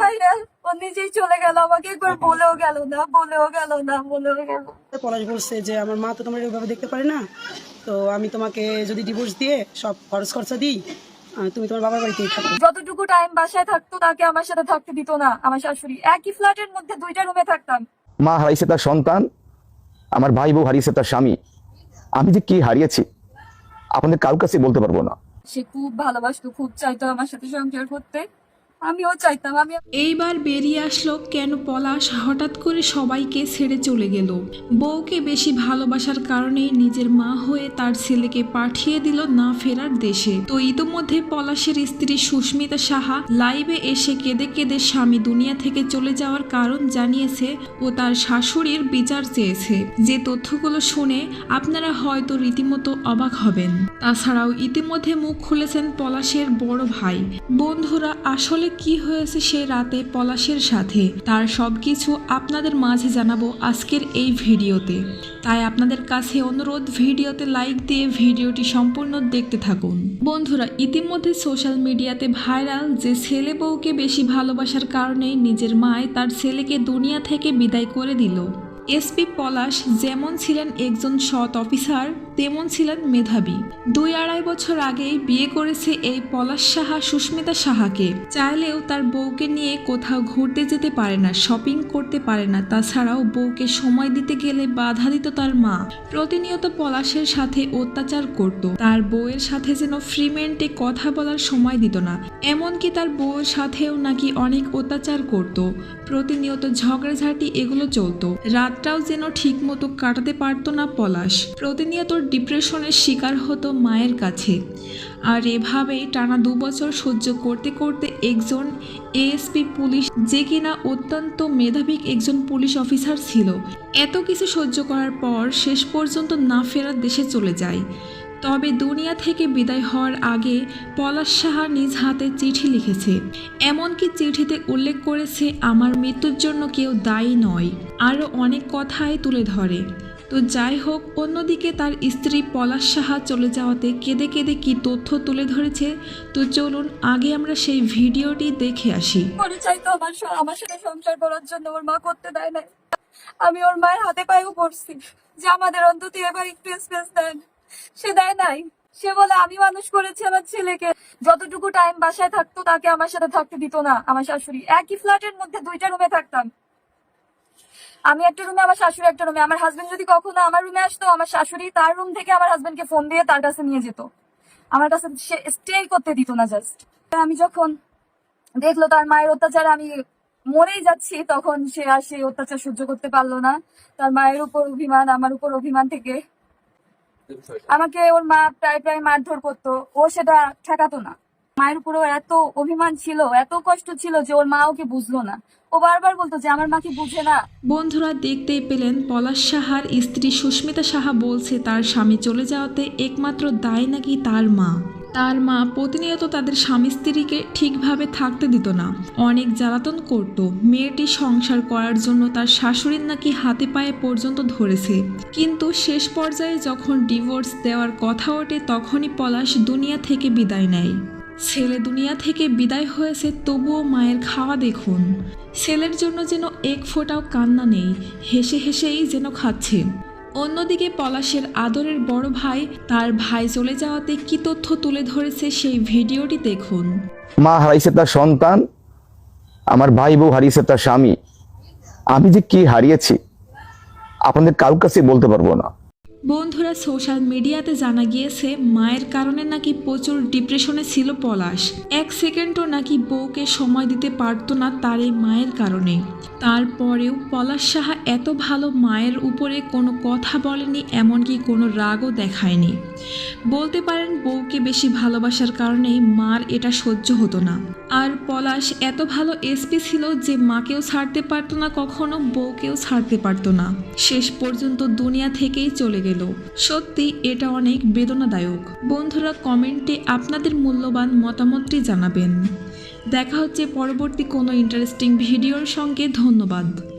ভাইয়া ও নিজেই চলে গেল আমাকে একবার বলেও গেল না বলেও গেল না বলেও গেল পলাশ বলছে যে আমার মা তো তোমার এভাবে দেখতে পারে না। তো আমি তোমাকে যদি ডিভোর্স দিয়ে সব খরচ খরচা দিই তুমি তোমার বাবার বাড়িতেই থাকো। যতটুকু টাইম বাসায় থাকতো তাকে আমার সাথে থাকতে দিত না আমার শাশুড়ি। একই ফ্ল্যাটের মধ্যে দুইটা রুমে থাকতাম। মা হারিয়েছে তার সন্তান আমার ভাই বউ হারিয়েছে তার স্বামী। আমি যে কি হারিয়েছি আপনাদের কারও কাছে বলতে পারব না। সে খুব ভালোবাসতো খুব চাইতো আমার সাথে সংসার করতে। আমিও চাইতাম আমি এইবার বেরিয়ে আসলো কেন পলাশ হঠাৎ করে সবাইকে ছেড়ে চলে গেল। বউকে বেশি ভালোবাসার কারণে নিজের মা হয়ে তার ছেলেকে পাঠিয়ে দিল না ফেরার দেশে। তো ইতোমধ্যে পলাশের স্ত্রী সুস্মিতা সাহা লাইভে এসে কেঁদে কেঁদে স্বামী দুনিয়া থেকে চলে যাওয়ার কারণ জানিয়েছে ও তার শাশুড়ির বিচার চেয়েছে। যে তথ্যগুলো শুনে আপনারা হয়তো রীতিমতো অবাক হবেন। তাছাড়াও ইতিমধ্যে মুখ খুলেছেন পলাশের বড় ভাই। বন্ধুরা, আসলে কি হয়েছে সে রাতে পলাশের সাথে? তার সব কিছু আপনাদের মাঝে জানাব আজকের এই ভিডিওতে। তাই আপনাদের কাছে অনুরোধ, ভিডিওতে লাইক দিয়ে ভিডিওটি সম্পূর্ণ দেখতে থাকুন। বন্ধুরা, ইতিমধ্যে সোশ্যাল মিডিয়াতে ভাইরাল যে ছেলে বউকে বেশি ভালোবাসার কারণে নিজের মায় তার ছেলেকে দুনিয়া থেকে বিদায় করে দিল। এসপি পলাশ যেমন ছিলেন একজন সৎ অফিসার, তেমন ছিলেন মেধাবী। দুই আড়াই বছর আগেই বিয়ে করেছে এই পলাশ সাহা সুস্মিতা সাহাকে। চাইলেও তার বউকে নিয়ে কোথাও ঘুরতে যেতে পারে না, শপিং করতে পারে না, তাছাড়াও বউকে সময় দিতে গেলে বাধা দিত তার মা। প্রতিনিয়ত পলাশের সাথে অত্যাচার করত। তার বউয়ের সাথে যেন ফ্রিমেন্টে কথা বলার সময় দিত না। এমনকি তার বউয়ের সাথেও নাকি অনেক অত্যাচার করত। প্রতিনিয়ত ঝগড়াঝাটি এগুলো চলতো। রাতটাও যেন ঠিক মতো কাটাতে পারতো না পলাশ। প্রতিনিয়ত ডিপ্রেশনের শিকার হতো মায়ের কাছে। আর এভাবেই টানা দু বছর সহ্য করতে করতে একজন এএসপি পুলিশ, যে কিনা অত্যন্ত মেধাবী একজন পুলিশ অফিসার ছিল, এত কিছু সহ্য করার পর শেষ পর্যন্ত না ফেরার দেশে চলে যায়। তবে দুনিয়া থেকে বিদায় হওয়ার আগে পলাশ সাহা নিজ হাতে চিঠি লিখেছে। এমনকি চিঠিতে উল্লেখ করেছে, আমার মৃত্যুর জন্য কেউ দায়ী নয়। আরও অনেক কথাই তুলে ধরে। তো যাই হোক, অন্যদিকে তার স্ত্রী পলাশ সাহা চলে যাওয়াতে কেঁদে কেঁদে কি তথ্য তুলে ধরেছে? তো চলুন, আগে আমরা সেই ভিডিওটি দেখে আসি। চাইতো আমার আমার সাথে সংসার করার জন্য ওর মা করতে দেয় আমি ওর মায়ের হাতে পায়েও পড়ছি। যে আমাদের অন্তত এবার একটু স্পেস দেন। সে দেয় নাই। সে বলে, আমি মানুষ করেছি আমার ছেলেকে। যতটুকু টাইম বাসায় থাকতো, তাকে আমার সাথে থাকতে দিত না, আমার শাশুড়ি। একই ফ্ল্যাটের মধ্যে দুইটা রুমে থাকতাম। আমি একটা রুমে আমার শাশুড়ি একটা রুমে আমার হাজবেন্ড যদি কখনো আমার রুমে আসতো, আমার শাশুড়ি তার রুম থেকে আমার হাজবেন্ডকে ফোন দিয়ে তার কাছে নিয়ে যেত। আমার কাছে সে স্টে করতে দিত না জাস্ট আমি যখন দেখল তার মায়ের অত্যাচার, আমি মরেই যাচ্ছি, তখন সে আর সেই অত্যাচার সহ্য করতে পারল না। তার মায়ের উপর অভিমান, আমার উপর অভিমান থেকে আমাকে ওর মা প্রায় প্রায় মারধর করতো। ও সেটা ঠেকাতো না। মায়ের উপরেও এত অভিমান ছিল, এত কষ্ট ছিল যে ওর মা ওকে বুঝলো না। ও বারবার বলতো যে, আমার মা কি বুঝে না? বন্ধুরা দেখতেই পেলেন, পলাশ সাহার স্ত্রী সুস্মিতা সাহা বলছে, তার স্বামী চলে যাওয়াতে একমাত্র দায় নাকি তার মা। তার মা প্রতিনিয়ত তাদের স্বামী স্ত্রীকে ঠিকভাবে থাকতে দিত না। অনেক জ্বালাতন করত। মেয়েটি সংসার করার জন্য তার শাশুড়ির নাকি হাতে পায়ে পর্যন্ত ধরেছে। কিন্তু শেষ পর্যায়ে যখন ডিভোর্স দেওয়ার কথা ওঠে, তখনই পলাশ দুনিয়া থেকে বিদায় নেয়। ছেলে দুনিয়া থেকে বিদায় হয়েছে, তবুও মায়ের খাওয়া দেখুন। ছেলের জন্য যেন এক ফোঁটাও কান্না নেই, হেসে হেসেই যেন খাচ্ছে। অন্যদিকে পলাশের আদরের বড় ভাই, তার ভাই চলে যাওয়াতে কি তথ্য তুলে ধরেছে সেই ভিডিওটি দেখুন। মা হারাইছে তার সন্তান, আমার ভাই বউ হারিয়েছে তার স্বামী। আমি যে কি হারিয়েছি, আপনাদের কারোর কাছে বলতে পারব না। বন্ধুরা সোশ্যাল মিডিয়াতে জানা গিয়েছে, মায়ের কারণে নাকি প্রচুর ডিপ্রেশনে ছিল পলাশ। এক সেকেন্ডও নাকি বউকে সময় দিতে পারতো না তার এই মায়ের কারণে। তারপরেও পলাশ সাহা এত ভালো মায়ের উপরে কোনো কথা বলেনি, এমনকি কোনো রাগও দেখায়নি। বলতে পারেন বউকে বেশি ভালোবাসার কারণেই মার এটা সহ্য হতো না। আর পলাশ এত ভালো এসপি ছিল যে মাকেও ছাড়তে পারতো না, কখনো বউকেও ছাড়তে পারতো না। শেষ পর্যন্ত দুনিয়া থেকেই চলে গেল। সত্যি, এটা অনেক বেদনাদায়ক। বন্ধুরা, কমেন্টে আপনাদের মূল্যবান মতামতটি জানাবেন। দেখা হচ্ছে পরবর্তী কোনো ইন্টারেস্টিং ভিডিওর সঙ্গে। ধন্যবাদ।